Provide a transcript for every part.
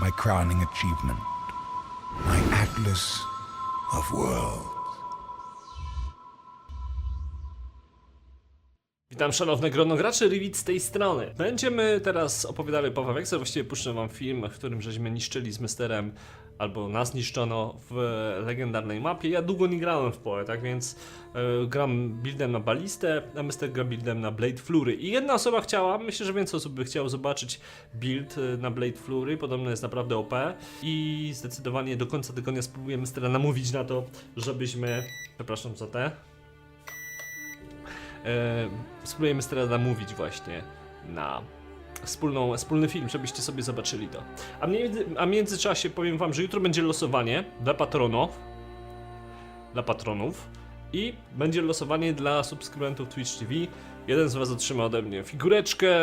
my crowning achievement, my Atlas of Worlds. Witam szanowne grono graczy, Rivit z tej strony. Będziemy teraz opowiadali po Wawekse, właściwie puszczę wam film, w którym żeśmy niszczyli z Mysterem, albo nas niszczono w legendarnej mapie. Ja długo nie grałem w PoE, tak więc e, gram buildem na balistę, a Myster gra buildem na Blade Fury. I jedna osoba chciała, myślę, że więcej osób by chciało zobaczyć build e, na Blade Fury, podobno jest naprawdę OP. I zdecydowanie do końca tygodnia spróbuję Mystera namówić na to, żebyśmy, przepraszam za te, spróbujemy teraz namówić właśnie na wspólną, wspólny film, żebyście sobie zobaczyli to. A, między, a w międzyczasie powiem wam, że jutro będzie losowanie dla patronów, dla patronów i będzie losowanie dla subskrybentów Twitch TV. Jeden z was otrzyma ode mnie figureczkę,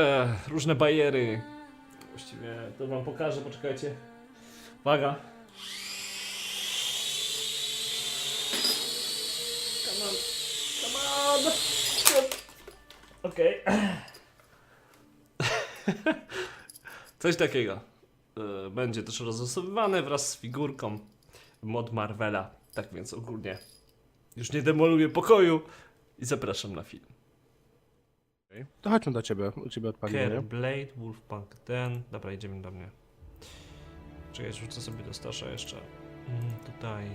różne bajery. Właściwie to wam pokażę, poczekajcie. Uwaga. Okej. Coś takiego. E, Będzie też rozlosowywane wraz z figurką mod Marvela. Tak więc ogólnie już nie demoluję pokoju i zapraszam na film. To chodźmy do ciebie, u ciebie odpalimy. Care nie? Blade, Wolfpunk ten. Dobra, idziemy do mnie. Czekaj, rzucę sobie do Stasza jeszcze. Mm, tutaj.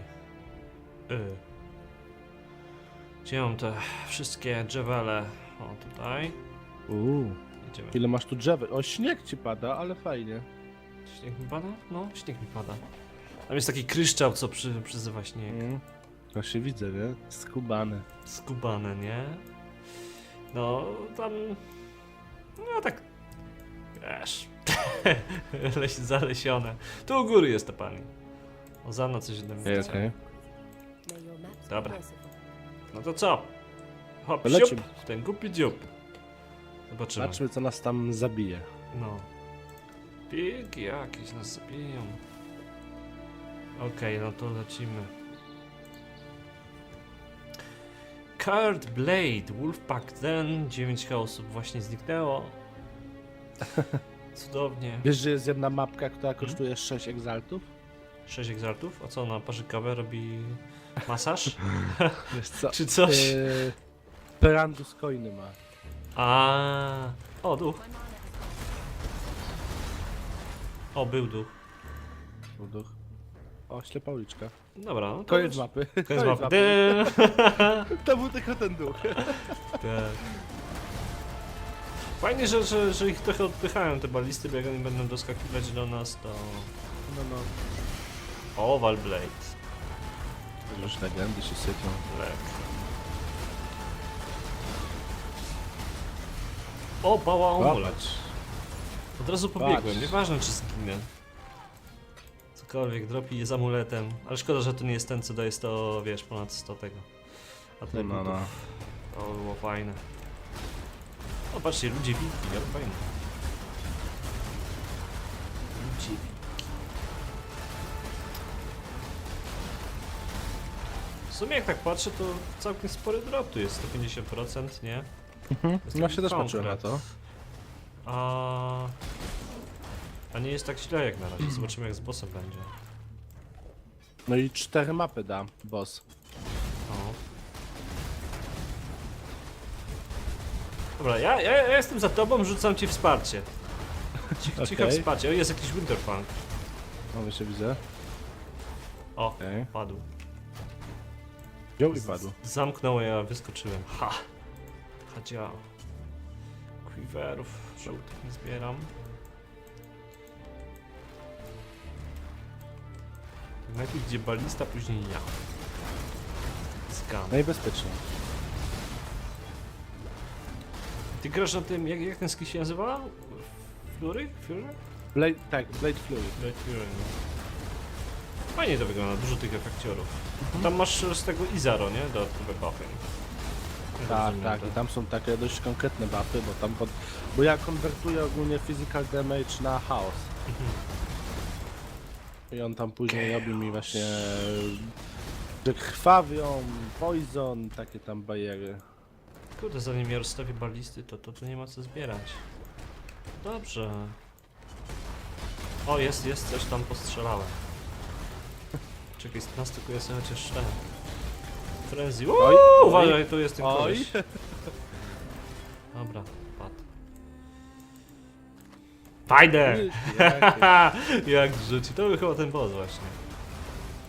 Y. Gdzie mam te wszystkie drzewele? O, tutaj. Uuu, Idziemy. ile masz tu drzew? O, śnieg ci pada, ale fajnie. Śnieg mi pada? No, śnieg mi pada. Tam jest taki kryształ, co przy, przyzywa śnieg. Mm. Właśnie widzę, nie? Skubany. Skubane, nie? No, tam... No tak... Wiesz... Leś zalesione. Tu u góry jest to pani. O, za mną coś chce. okej. Dobra. No to co? Hop, siup, lecimy. w ten głupi dziób. Zobaczymy. Zobaczmy, co nas tam zabije. No. Pigi jakieś nas zabiją. Okej, no to lecimy. Card Blade, Wolfpack ten, 9 osób właśnie zniknęło. Cudownie. Wiesz, że jest jedna mapka, która Mhm. kosztuje 6 egzaltów? 6 egzartów? A co ona parzykawe robi masaż? Wiesz co? Czy coś? Yy, Perandus coiny ma. A, O, duch. O, był duch. Duch. O, ślepa uliczka. Dobra, no to Koniec już- mapy. Koniec mapy. To był tylko ten duch. Tak. Fajnie, że, że, że ich trochę odpychają te balisty, bo jak oni będą doskakiwać do nas, to... No, no. O, Valblade. Już legendy się sypią. Lek. O, bała amulet. Od razu pobiegłem, Patrz. nieważne czy zginę. Cokolwiek, dropi je z amuletem. Ale szkoda, że to nie jest ten, co daje 100, wiesz, ponad 100 tego. A tutaj No, no. To było fajne. O, patrzcie, ludzie wilki, jak fajne. Ludzie wilki. W sumie jak tak patrzę, to całkiem spory drop tu jest, 150%, nie? Mhm. jest No taki się też patrzyłem na konkret. to. A... A nie jest tak źle jak na razie, zobaczymy jak z bossem będzie. No i cztery mapy da boss. O. Dobra, ja, ja, ja jestem za tobą, rzucam ci wsparcie. Cicho Okej. wsparcie. O, jest jakiś Winterfang. No jeszcze widzę. O, Okej. padł. Wziął i padł. Zamknął, a ja wyskoczyłem. Ha! Hadzia. Quiverów żółtych nie zbieram. Najpierw gdzie balista, później ja. Skam. Najbezpieczniej. Ty grasz na tym, jak, jak ten skill się nazywa? Fury? Fury? Blade, tak, Blade Fury. Blade Fury, no. Fajnie to wygląda, dużo tych efekciorów. Tam masz z tego Izaro, nie? Dodatkowe buffy. Tak, rozumiem tak. to. I tam są takie dość konkretne buffy, bo tam pod... Bo ja konwertuję ogólnie physical damage na chaos. Mhm. I on tam później robi mi właśnie... Że krwawią, poison, takie tam bariery. Kurde, zanim ja rozstawię balisty, to, to tu nie ma co zbierać. Dobrze. O, jest, jest, coś tam postrzelałem. Czekaj, nastykuję sobie chociaż ten. Frenzy. Uuu, Oj, oj. uważaj, tu jest ten Oj. koleś. Dobra, padł. Fajne! Jakie- Jak rzuci, to był chyba ten boss właśnie.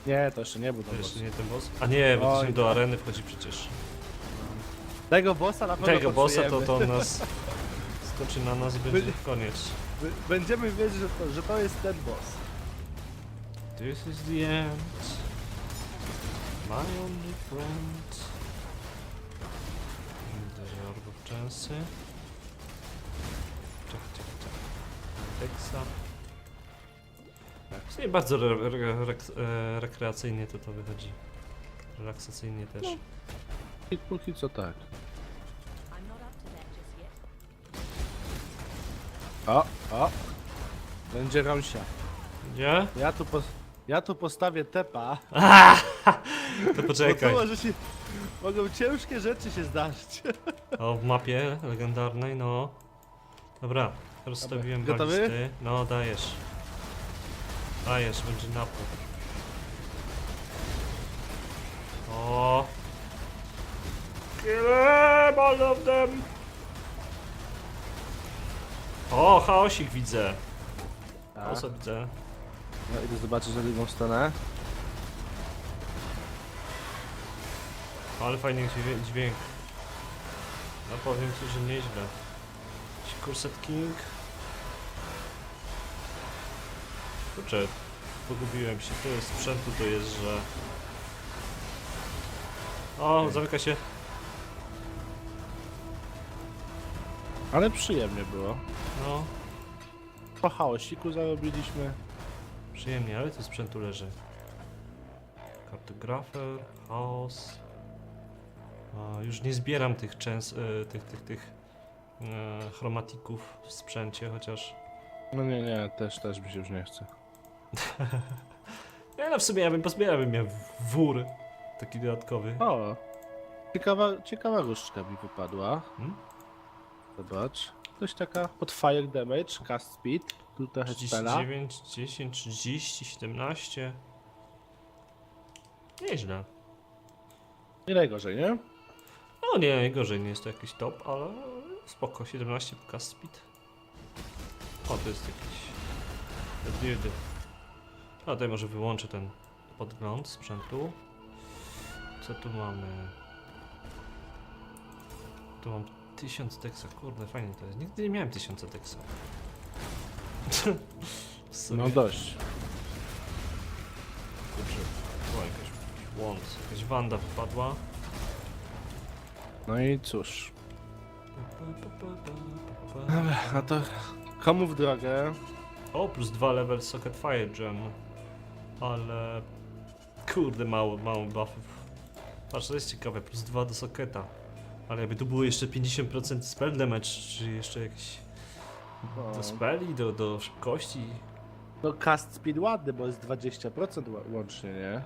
Nie, to jeszcze nie był To to jeszcze boss. nie ten boss? A nie, bo Oj, jesteśmy do tak. areny wchodzi przecież. Tego bossa na pewno Tego bossa to, poczujemy. to nas skoczy na nas i będzie koniec. B- Będziemy wiedzieć, że to, że to jest ten boss. This is the end. My only friend. Deżorbów częsy. Czek, czek, czek. Teksa. Tak. Nie bardzo re, re, re, e, rekreacyjnie to to wychodzi. Relaksacyjnie też. I póki co tak. O, o. Będzie Ramsia. Gdzie? Ja tu, pos ja tu postawię tepa, To bo poczekaj. tu może się... Mogą ciężkie rzeczy się zdarzyć. O, w mapie legendarnej, no. Dobra, rozstawiłem Dobra, gotowy? balisty. No, dajesz. Dajesz, będzie napór. O! Kill them, all of them! O, chaosik widzę. Chaosa widzę. No idę zobaczyć na drugą stronę. Ale fajny dźwię- dźwięk. No powiem ci, że nieźle. Jakiś Curset King. Kurczę, pogubiłem się. Tu jest sprzętu, to jest, że... O, zamyka się. Ale przyjemnie było. No, Po chaosiku zarobiliśmy. Przyjemnie, ale tu sprzętu leży. Kartografer, chaos. A, już nie zbieram tych częs, e, tych, tych, tych e, chromatików w sprzęcie, chociaż... No nie, nie, też, też mi się już nie chce. Nie no, w sumie ja bym pozbierał, bym miał wór taki dodatkowy. O! Ciekawa, ciekawa różdżka mi wypadła. Hmm? Zobacz. Coś taka pod fire damage, cast speed. Tu trochę spela. 39, 10, 30, 17. Nieźle. Nie najgorzej, nie? No nie, gorzej nie jest to jakiś top, ale spoko, 17 cast speed. O, to jest jakiś... Weirdy. A tutaj może wyłączę ten podgląd sprzętu. Co tu mamy? Tu mam 1000 teksa, kurde, fajnie to jest. Nigdy nie miałem 1000 teksa. W sumie. No dość. Kurczę, była jakaś błąd, jakaś wanda wypadła. No i cóż. Dobra, no to komu w drogę? O, plus dwa level socket fire gem. Ale... Kurde, mało, mało buffów. Patrz, to jest ciekawe, plus dwa do socketa. Ale jakby tu było jeszcze 50% spell damage, czy jeszcze jakieś... Do speli, do, do szybkości. no cast speed ładny, bo jest 20% ła- łącznie, nie?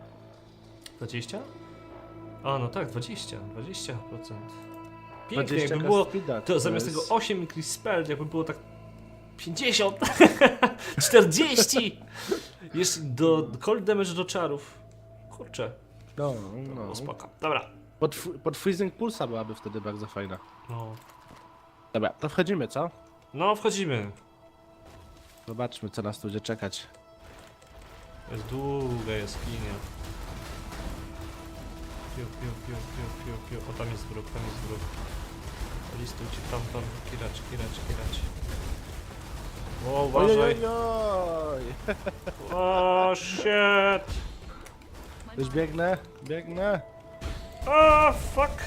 20? A, no tak, 20, 20%. Pięknie, 20 jakby cast było... speeda, To zamiast jest- tego 8 increase spell, jakby było tak 50, 40! Jeszcze do cold damage do czarów. Kurczę, No, no. no. spoko. Dobra. Pod, pod freezing pulsa byłaby wtedy bardzo fajna. No. Dobra, to wchodzimy, co? No, wchodzimy. Zobaczmy, co nas tu będzie czekać. Jest długa jaskinia. Piu, piu, piu, piu, piu, piu. O, tam jest wróg, tam jest wróg. Listujcie tam, tam. Kiracz, kiracz, kiracz. O, uważaj. Ojojoj! O, shit! Już biegnę, biegnę. A fuck!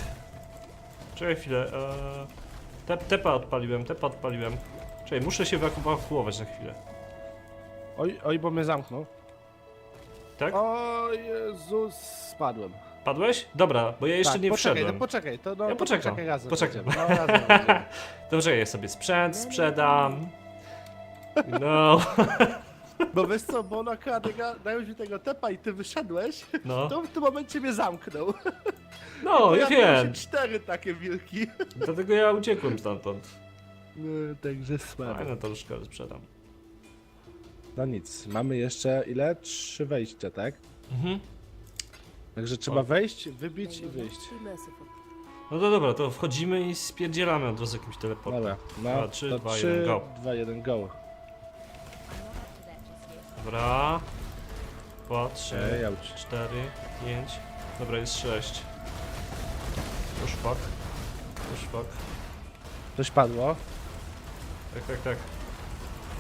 Czekaj chwilę. Eee, tep, tepa odpaliłem, tepa odpaliłem. Czekaj, muszę się ewakuować na chwilę. Oj, oj, bo mnie zamknął. Tak? O Jezus, spadłem. Padłeś? Dobra, bo ja jeszcze tak, nie poczekaj, wszedłem. No poczekaj, to no, Ja to poczekam, poczekaj razem. poczekam. będziemy. No, razem będziemy. To czekaj, ja sobie sprzęt sprzedam. No, Bo wiesz co, bo na kradę dałeś mi tego tepa i ty wyszedłeś, no. to w tym momencie mnie zamknął. No, ja Pojawiły wiem. się cztery takie wilki. Dlatego ja uciekłem stamtąd. No, także słabe. Fajna to różka sprzedam. No nic, mamy jeszcze ile? Trzy wejścia, tak? Mhm. Także trzeba wejść, wybić i wyjść. No to dobra, to wchodzimy i spierdzielamy od razu jakimś teleportem. Dobra, Dwa, no trzy, to dwa, 3, jeden, go. 2, 1, go. Dobra. Dwa, trzy, Okej, auć. cztery, pięć. Dobra, jest sześć. Push fuck. Push fuck. Coś padło. Tak, tak, tak.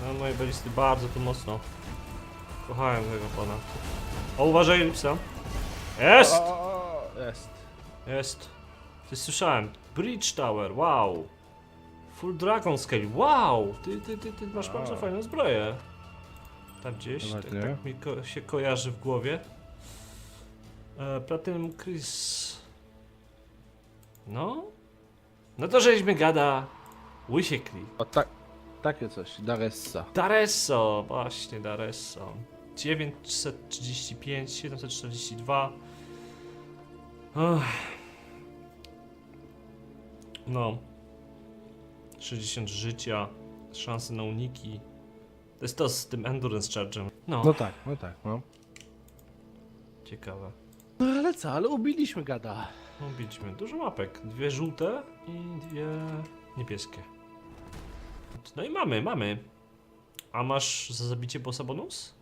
No moje belisty bardzo tu mocno. Kochałem tego pana. O, uważaj, Lipsa. Jest! O, o, o, jest. Jest. Ty słyszałem. Bridge Tower, wow. Full Dragon Scale, wow. Ty, ty, ty, ty masz bardzo fajną zbroję. Tam gdzieś, tak, tak mi ko się kojarzy w głowie. E, Platinum Chris. No. No to żeśmy gada. Łysiekli. O, tak, takie coś, Daressa. Daresso, właśnie Daresso. 935, 742. Ach. No. 60 życia, szanse na uniki. To jest to z tym Endurance Charge'em. No, No tak, no tak, no. ciekawe. No ale co, ale ubiliśmy gada. No, biliśmy dużo mapek. Dwie żółte i dwie niebieskie. No i mamy, mamy. A masz za zabicie bossa bonus?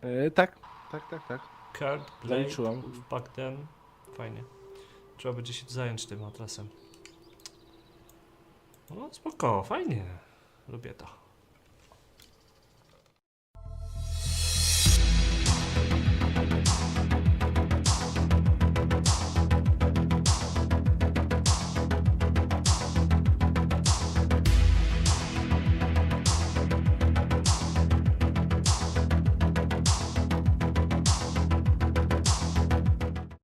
E, tak, tak, tak, tak. Card play Zaliczyłam. back then. Fajnie. Trzeba będzie się zająć tym atlasem. No spoko, fajnie. Lubię to.